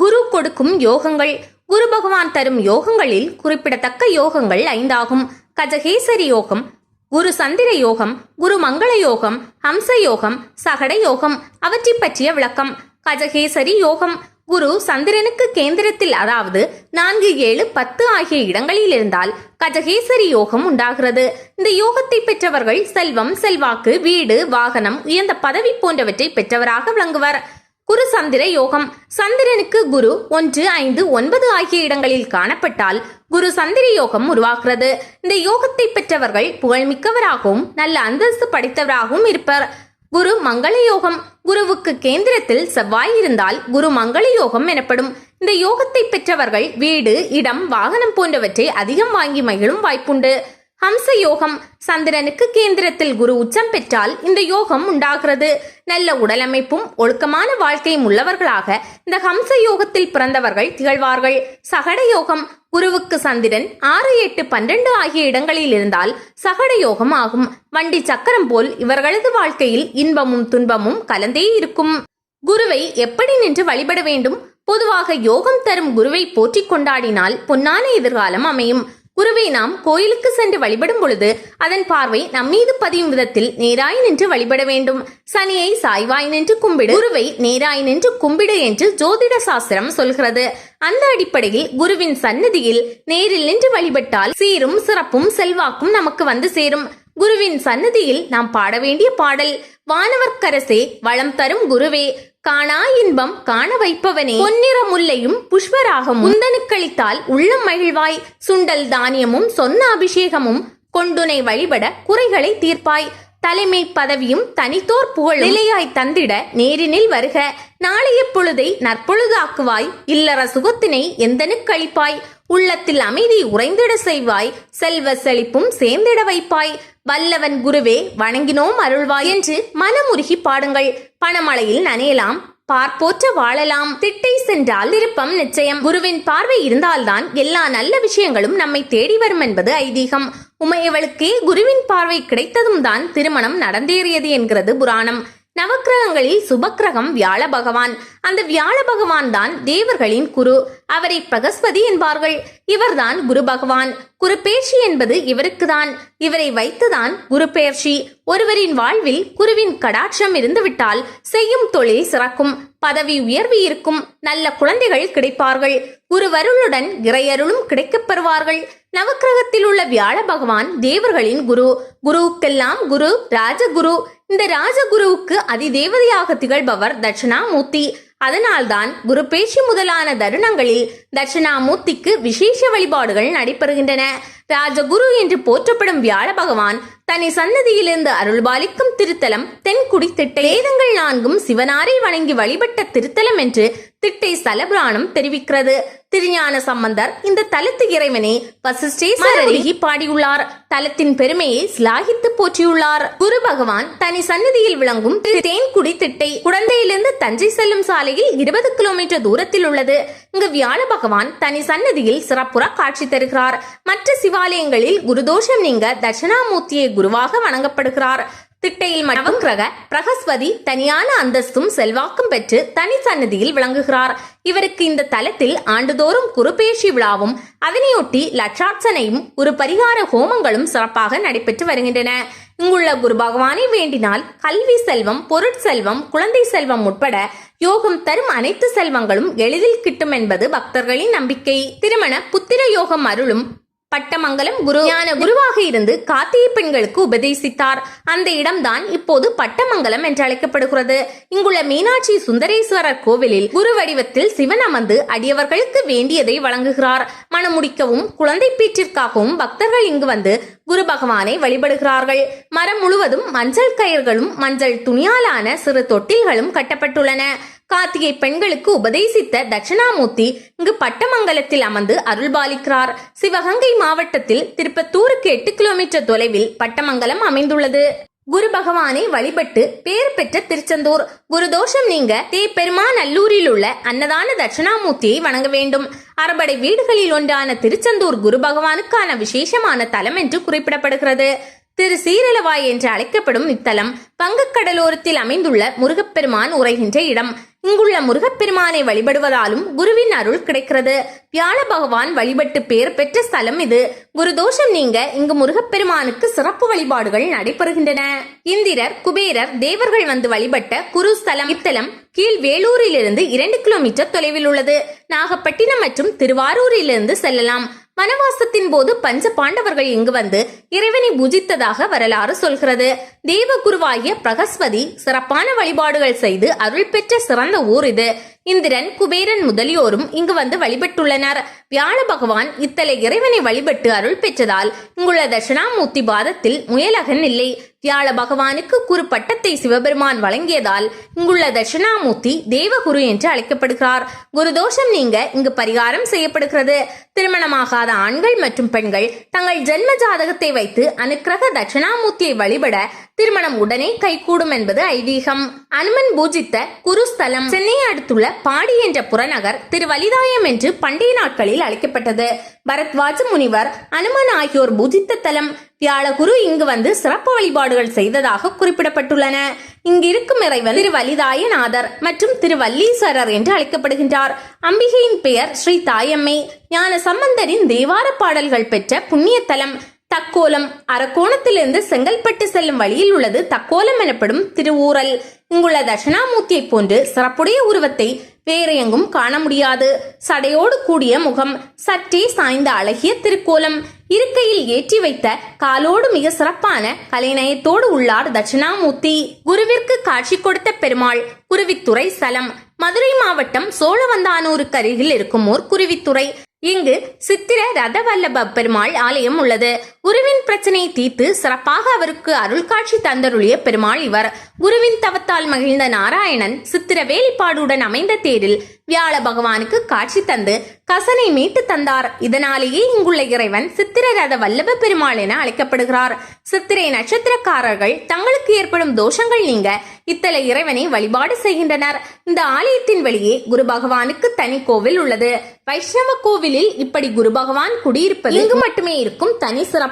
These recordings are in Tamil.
குரு கொடுக்கும் யோகங்கள் குரு பகவான் தரும் யோகங்களில் குறிப்பிடத்தக்க யோகங்கள் ஐந்தாகும். கஜகேசரி யோகம் குரு சந்திர யோகம் குரு மங்கள யோகம் ஹம்ச யோகம் சகட யோகம் அவற்றை பற்றிய விளக்கம். கஜகேசரி யோகம் குரு சந்திரனுக்கு கேந்திரத்தில் அதாவது நான்கு ஏழு பத்து ஆகிய இடங்களில் இருந்தால் கஜகேசரி யோகம் உண்டாகிறது. இந்த யோகத்தை பெற்றவர்கள் செல்வம் செல்வாக்கு வீடு வாகனம் உயர்ந்த பதவி போன்றவற்றை பெற்றவராக விளங்குவர். குரு சந்திர யோகம். சந்திரனுக்கு குரு ஒன்று ஐந்து ஒன்பது ஆகிய இடங்களில் காணப்பட்டால் குரு சந்திர யோகம் உருவாகிறது. இந்த யோகத்தை பெற்றவர்கள் புகழ்மிக்கவராகவும் நல்ல அந்தஸ்து படைத்தவராகவும் இருப்பர். குரு மங்கள யோகம். குருவுக்கு கேந்திரத்தில் செவ்வாய் இருந்தால் குரு மங்கள யோகம் எனப்படும். இந்த யோகத்தை பெற்றவர்கள் வீடு இடம் வாகனம் போன்றவற்றை அதிகம் வாங்கி மகிழும் வாய்ப்புண்டு. ஹம்ச யோகம் சந்திரனுக்கு கேந்திரத்தில் குரு உச்சம் பெற்றால் இந்த யோகம் உண்டாகிறது. நல்ல உடலமைப்பும் ஒழுக்கமான வாழ்க்கையும் உள்ளவர்களாக இந்த ஹம்ச யோகத்தில் பிறந்தவர்கள் திகழ்வார்கள். சகட யோகம் குருவுக்கு சந்திரன் ஆறு எட்டு பன்னெண்டு ஆகிய இடங்களில் இருந்தால் சகட யோகம் ஆகும். வண்டி சக்கரம் போல் இவர்களது வாழ்க்கையில் இன்பமும் துன்பமும் கலந்தே இருக்கும். குருவை எப்படி நின்று வழிபட வேண்டும்? பொதுவாக யோகம் தரும் குருவை போற்றிக் கொண்டாடினால் பொன்னான எதிர்காலம் அமையும். குருவை நாம் கோயிலுக்கு சென்று வழிபடும் பொழுது அதன் பார்வை நம் மீது பதியும் விதத்தில் நேராய் நின்று வழிபட வேண்டும். சனியை சாய்வாய் நின்று கும்பிடு. குருவை நேராய் நின்று கும்பிடு என்று ஜோதிட சாஸ்திரம் சொல்கிறது. அந்த அடிப்படையில் குருவின் சன்னதியில் நேரில் நின்று வழிபட்டால் சீரும் சிறப்பும் செல்வாக்கும் நமக்கு வந்து சேரும். குருவின் சன்னதியில் நாம் பாட வேண்டிய பாடல் வானவர்க்கரசே வளம் தரும் குருவே காணா இன்பம் காண வைப்பவனே. பொன்னிற முல்லையும் புஷ்பராகம் முந்தனுக்களித்தால் உள்ளம் மகிழ்வாய். சுண்டல் தானியமும் சொன்ன அபிஷேகமும் கொண்டுனை வழிபட குறைகளை தீர்ப்பாய். தலைமை பதவியும் தனித்தோர் புகழ் நிலையாய் தந்திட நேரினில் வருக. நாளைய பொழுதை நற்பொழுதாக்குவாய். இல்லற சுகத்தினை எந்தனுக்களிப்பாய் உள்ளத்தில் அமைதி உறைந்திட செய்வாய். செல்வ செழிப்பும் சேர்ந்திட வைப்பாய். வல்லவன் குருவே வணங்கினோம் அருள்வாய் என்று மனமுருகி பாடுங்கள். பணமழையில் நனையலாம் பார்ப்போற்ற வாழலாம். திட்டை சென்றால் திருப்பம் நிச்சயம். குருவின் பார்வை இருந்தால்தான் எல்லா நல்ல விஷயங்களும் நம்மை தேடி வரும் என்பது ஐதீகம். உமையவளுக்கே குருவின் பார்வை கிடைத்ததும் தான் திருமணம் நடந்தேறியது என்கிறது புராணம். நவக்கிரகங்களில் சுபக்கிரகம் வியாழ பகவான். அந்த வியாழ பகவான் தான் தேவர்களின் குரு. அவரை பிரகஸ்பதி என்பார்கள். இவர்தான் குரு பகவான். குரு பேர்ச்சி என்பது இவருக்குதான். இவரை வைத்துதான் குரு பெயர்ச்சி ஒருவரின் வாழ்வில் குருவின் கடாட்சம் இருந்துவிட்டால் செய்யும் தொழில் சிறக்கும். பதவி உயர்வு இருக்கும். நல்ல குழந்தைகள் கிடைப்பார்கள். குருவருளுடன் இறையருளும் கிடைக்கப் பெறுவார்கள். நவக்கிரகத்தில் உள்ள வியாழ பகவான் தேவர்களின் குரு. குருவுக்கெல்லாம் குரு ராஜகுரு. இந்த ராஜகுருவுக்கு அதிதேவதையாக திகழ்பவர் தட்சிணாமூர்த்தி. அதனால்தான் குரு பேச்சு முதலான தருணங்களில் தட்சிணாமூர்த்திக்கு விசேஷ வழிபாடுகள் நடைபெறுகின்றன. ராஜகுரு என்று போற்றப்படும் வியாழ பகவான் தனி சன்னதியிலிருந்து அருள்பாலிக்கும் திருத்தலம் தென்குடி திட்டை வேதங்கள் நான்கும் சிவனாரை வணங்கி வழிபட்ட திருத்தலம் என்று திட்டை ஸ்தலபுராணம் தெரிவிக்கிறது. திருஞான சம்பந்தர் இந்த தலத்து இறைவனை வசிஷ்டேஸ்வரருகி பாடியுள்ளார். தலத்தின் பெருமையை சிலாகித்து போற்றியுள்ளார். குரு பகவான் தனி சன்னதியில் விளங்கும் தேன்குடி திட்டை குழந்தையிலிருந்து தஞ்சை செல்லும் சாலையில் இருபது கிலோமீட்டர் தூரத்தில் உள்ளது. இங்கு வியாழ பகவான் தனி சன்னதியில் சிறப்புற காட்சி தருகிறார். மற்ற சிவாலயங்களில் குருதோஷம் நீங்க தட்சிணாமூர்த்தியை குருவாக வணங்கப்படுகிறார். திட்டையில் மட்டும் கிரக பிரகஸ்பதி தனியான அந்தஸ்தும் செல்வாக்கும் பெற்று தனி சன்னதியில் விளங்குகிறார். இவருக்கு இந்த தலத்தில் ஆண்டுதோறும் குருபேஷி விழாவும் அதனையொட்டி லட்சார்ச்சனையும் ஒரு பரிகார ஹோமங்களும் சிறப்பாக நடைபெற்று வருகின்றன. இங்குள்ள குரு பகவானை வேண்டினால் கல்வி செல்வம் பொருட்செல்வம் குழந்தை செல்வம் உட்பட யோகம் தரும் அனைத்து செல்வங்களும் எளிதில் கிட்டும் என்பது பக்தர்களின் நம்பிக்கை. திருமண புத்திர யோகம் அருளும் பட்டமங்கலம் குரு ஞான குருவாக இருந்து காத்திய பெண்களுக்கு உபதேசித்தார். அந்த இடம்தான் இப்போது பட்டமங்கலம் என்று அழைக்கப்படுகிறது. இங்குள்ள மீனாட்சி சுந்தரேஸ்வரர் கோவிலில் குரு வடிவத்தில் சிவன் அமர்ந்து அடியவர்களுக்கு வேண்டியதை வழங்குகிறார். மனமுடிக்கவும் குழந்தை பீற்றிற்காகவும் பக்தர்கள் இங்கு வந்து குரு பகவானை வழிபடுகிறார்கள். மரம் முழுவதும் மஞ்சள் கயிர்களும் மஞ்சள் துணியாலான சிறு தொட்டில்களும் கட்டப்பட்டுள்ளன. கார்த்திகை பெண்களுக்கு உபதேசித்த தட்சிணாமூர்த்தி இங்கு பட்டமங்கலத்தில் அமர்ந்து அருள்பாலிக்கிறார். சிவகங்கை மாவட்டத்தில் திருப்பத்தூருக்கு எட்டு கிலோமீட்டர் தொலைவில் பட்டமங்கலம் அமைந்துள்ளது. குரு பகவானை வழிபட்டு பேர் பெற்ற திருச்செந்தூர். குருதோஷம் நீங்க தே பெருமாநல்லூரில் உள்ள அன்னதான தட்சிணாமூர்த்தியை வணங்க வேண்டும். அறுபடை வீடுகளில் ஒன்றான திருச்செந்தூர் குரு பகவானுக்கான விசேஷமான தலம் என்று குறிப்பிடப்படுகிறது. திரு சீரலவாய் என்று அழைக்கப்படும் இத்தலம் வங்கக்கடலோரத்தில் அமைந்துள்ள முருகப்பெருமான் உரைகின்ற இடம். இங்குள்ள முருகப்பெருமானை வழிபடுவதாலும் குருவின் அருள் கிடைக்கிறது. வியாழ பகவான் வழிபட்டு பேர் பெற்ற ஸ்தலம் இது. குரு தோஷம் நீங்க இங்கு முருகப்பெருமானுக்கு சிறப்பு வழிபாடுகள் நடைபெறுகின்றன. இந்திரர் குபேரர் தேவர்கள் வந்து வழிபட்ட குருஸ்தலம் இத்தலம் கீழ் வேலூரிலிருந்து இரண்டு கிலோமீட்டர் தொலைவில் உள்ளது. நாகப்பட்டினம் மற்றும் திருவாரூரிலிருந்து செல்லலாம். வனவாசத்தின் போது பஞ்ச பாண்டவர்கள் இங்கு வந்து இறைவனை பூஜித்ததாக வரலாறு சொல்கிறது. தேவகுருவாகிய பிரகஸ்பதி சிறப்பான வழிபாடுகள் செய்து அருள் பெற்ற சிறந்த ஊர் இது. இந்திரன் குபேரன் முதலியோரும் இங்கு வந்து வழிபட்டுள்ளனர். வியாழ பகவான் இத்தலை இறைவனை வழிபட்டு அருள் பெற்றதால் இங்குள்ள தட்சிணாமூர்த்தி பாதத்தில் முயலகன் இல்லை. வியாழ பகவானுக்கு குரு பட்டத்தை சிவபெருமான் வழங்கியதால் இங்குள்ள தட்சிணாமூர்த்தி தேவகுரு என்று அழைக்கப்படுகிறார். குரு தோஷம் நீங்க இங்கு பரிகாரம் செய்யப்படுகிறது. திருமணமாகாத ஆண்கள் மற்றும் பெண்கள் தங்கள் ஜென்ம ஜாதகத்தை வைத்து அனுக்கிரக தட்சிணாமூர்த்தியை வழிபட திருமணம் உடனே கைகூடும் என்பது ஐதீகம். அனுமன் பூஜித்த குருஸ்தலம் சென்னையை அடுத்துள்ள பாடி என்ற புறநகர் திருவலிதாயம் என்று பண்டைய நாட்களில் அழைக்கப்பட்டது. பரத்வாஜ முனிவர் அனுமன் ஆகியோர் பூஜித்த தலம் வியாழகுரு இங்கு வந்து சிறப்பு வழிபாடுகள் செய்ததாக குறிப்பிடப்பட்டுள்ளன. இங்கு இருக்கும் இறைவன் திருவலிதாயநாதர் மற்றும் திருவல்லீஸ்வரர் என்று அழைக்கப்படுகின்றார். அம்பிகையின் பெயர் ஸ்ரீ தாயம்மை. ஞான சம்பந்தரின் தேவார பாடல்கள் பெற்ற புண்ணிய தலம் தக்கோலம் அரக்கோணத்திலிருந்து செங்கல்பட்டு செல்லும் வழியில் உள்ளது தக்கோலம் எனப்படும் திருவூரல். இங்குள்ள தட்சிணாமூர்த்தியைப் போன்று சிறப்புடைய உருவத்தை வேறெங்கும் காண முடியாது. சடையோடு கூடிய முகம் சற்றே சாய்ந்த அழகிய திருக்கோலம். இருக்கையில் ஏற்றி வைத்த காலோடு மிக சிறப்பான கலைநயத்தோடு உள்ளார் தட்சிணாமூர்த்தி. குருவிற்கு காட்சி கொடுத்த பெருமாள் குருவித்துறை ஸ்தலம் மதுரை மாவட்டம் சோழவந்தானூருக்கு அருகில் இருக்கும் ஓர் குருவித்துறை. இங்கு சித்திர ரதவல்லப பெருமாள் ஆலயம் உள்ளது. குருவின் பிரச்சனையை தீர்த்து சிறப்பாக அவருக்கு அருள் காட்சி தந்தருளிய பெருமாள் இவர். குருவின் தவத்தால் மகிழ்ந்த நாராயணன் சித்திர வேலிப்பாடுடன் அமைந்த தேரில் வியாழ பகவானுக்கு காட்சி தந்து கசனை மீட்டு தந்தார். இதனாலேயே இங்குள்ள இறைவன் சித்திர ரத வல்லப பெருமாள் என அழைக்கப்படுகிறார். சித்திரை நட்சத்திரக்காரர்கள் தங்களுக்கு ஏற்படும் தோஷங்கள் நீங்க இத்தல இறைவனை வழிபாடு செய்கின்றனர். இந்த ஆலயத்தின் வெளியே குரு பகவானுக்கு தனி கோவில் உள்ளது. வைஷ்ணவ கோவிலில் இப்படி குரு பகவான் குடியிருப்பது இங்கு மட்டுமே இருக்கும் தனி சிறப்பு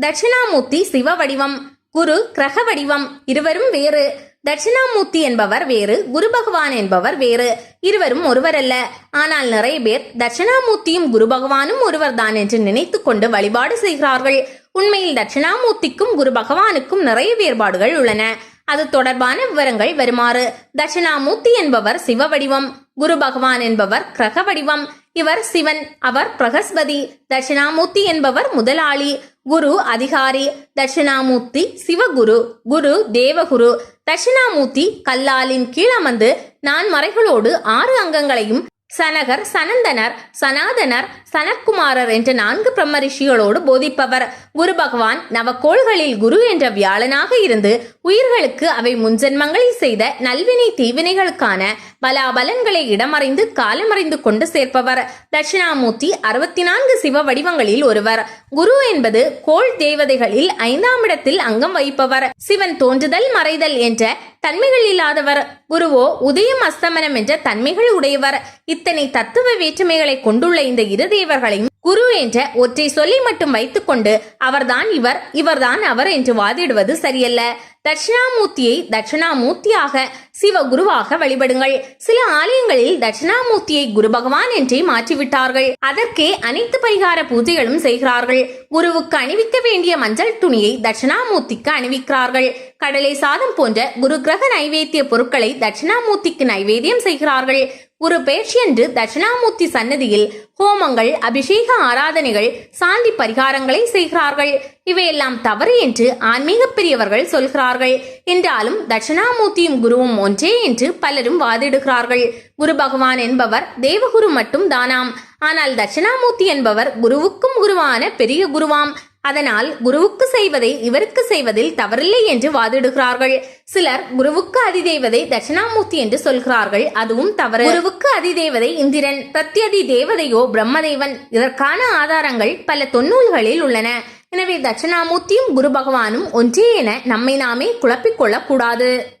தட்சிணாமூர்த்தி சிவ வடிவம் குரு கிரக வடிவம் இருவரும் வேறு. தட்சிணாமூர்த்தி என்பவர் வேறு. குரு பகவான் என்பவர் வேறு. இருவரும் ஒருவரல்ல. ஆனால் நிறைய பேர் தட்சிணாமூர்த்தியும் குரு பகவானும் ஒருவர்தான் என்று நினைத்து கொண்டு வழிபாடு செய்கிறார்கள். உண்மையில் தட்சிணாமூர்த்திக்கும் குரு பகவானுக்கும் நிறைய வேறுபாடுகள் உள்ளன. அது தொடர்பான விவரங்கள் வருமாறு. தட்சிணாமூர்த்தி என்பவர் சிவ வடிவம் குரு பகவான் என்பவர் கிரக வடிவம் இவர் சிவன் அவர் பிரகஸ்பதி தட்சிணாமூர்த்தி என்பவர் முதலாளி குரு அதிகாரி தட்சிணாமூர்த்தி சிவகுரு குரு தேவகுரு தட்சிணாமூர்த்தி கல்லாலின் கீழ் அமர்ந்து நான் மறைகளோடு ஆறு அங்கங்களையும் சனகர் சனந்தனர் சனாதனர் சனற்குமாரர் என்ற நான்கு பிரம்ம ரிஷிகளோடு போதிப்பவர். குரு பகவான் நவக்கோள்களில் குரு என்ற வியாழனாக இருந்து உயிர்களுக்கு அவை முன்ஜென்மங்களில் செய்த நல்வினை தீவினைகளுக்கான பலாபலன்களை இடமறைந்து காலமறைந்து கொண்டு சேர்ப்பவர். தட்சிணாமூர்த்தி அறுபத்தி நான்கு சிவ வடிவங்களில் ஒருவர். குரு என்பது கோள் தேவதைகளில் ஐந்தாம் இடத்தில் அங்கம் வகிப்பவர். சிவன் தோன்றுதல் மறைதல் என்ற தன்மைகள் இல்லாதவர். குருவோ உதயம் அஸ்தமனம் என்ற தன்மைகள் உடையவர். இத்தனை தத்துவ வேற்றுமைகளை கொண்டுள்ள இந்த இரு தேவர்களையும் குரு என்ற ஒற்றை சொல்லி மட்டும் வைத்துக்கொண்டு அவர்தான் இவர் இவர்தான் அவர் என்று வாதிடுவது சரியல்ல. தட்சிணாமூர்த்தியை தட்சிணாமூர்த்தியாக சிவகுருவாக வழிபடுங்கள். சில ஆலயங்களில் தட்சிணாமூர்த்தியை குரு பகவான் என்றே மாற்றிவிட்டார்கள். அதற்கே அனைத்து பரிகார பூஜைகளும் செய்கிறார்கள். குருவுக்கு அணிவிக்க வேண்டிய மஞ்சள் துணியை தட்சிணாமூர்த்திக்கு அணிவிக்கிறார்கள். கடலை சாதம் போன்ற குரு கிரக நைவேத்திய பொருட்களை தட்சிணாமூர்த்திக்கு நைவேத்தியம் செய்கிறார்கள். குரு பேச்சியன்று தட்சிணாமூர்த்தி சன்னதியில் ஹோமங்கள் அபிஷேக ஆராதனைகள் சாந்தி பரிகாரங்களை செய்கிறார்கள். இவையெல்லாம் தவறு என்று ஆன்மீக பெரியவர்கள் சொல்கிறார்கள். என்றாலும் தட்சிணாமூர்த்தியும் குருவும் ஒன்றே என்று பலரும் வாதிடுகிறார்கள். குரு பகவான் என்பவர் தேவகுரு மட்டும் தானாம். ஆனால் தட்சிணாமூர்த்தி என்பவர் குருவுக்கும் குருவான பெரிய குருவாம். அதனால் குருவுக்கு செய்வதை இவருக்கு செய்வதில் தவறில்லை என்று வாதிடுகிறார்கள். சிலர் குருவுக்கு அதிதேவதை தட்சிணாமூர்த்தி என்று சொல்கிறார்கள். அதுவும் தவறு. குருவுக்கு அதிதேவதை இந்திரன் பிரத்யதி தேவதையோ பிரம்மதேவன். இதற்கான ஆதாரங்கள் பல தொன்னூல்களில் உள்ளன. எனவே தட்சிணாமூர்த்தியும் குரு பகவானும் ஒன்றே என நம்மை நாமே குழப்பிக் கொள்ளக்கூடாது.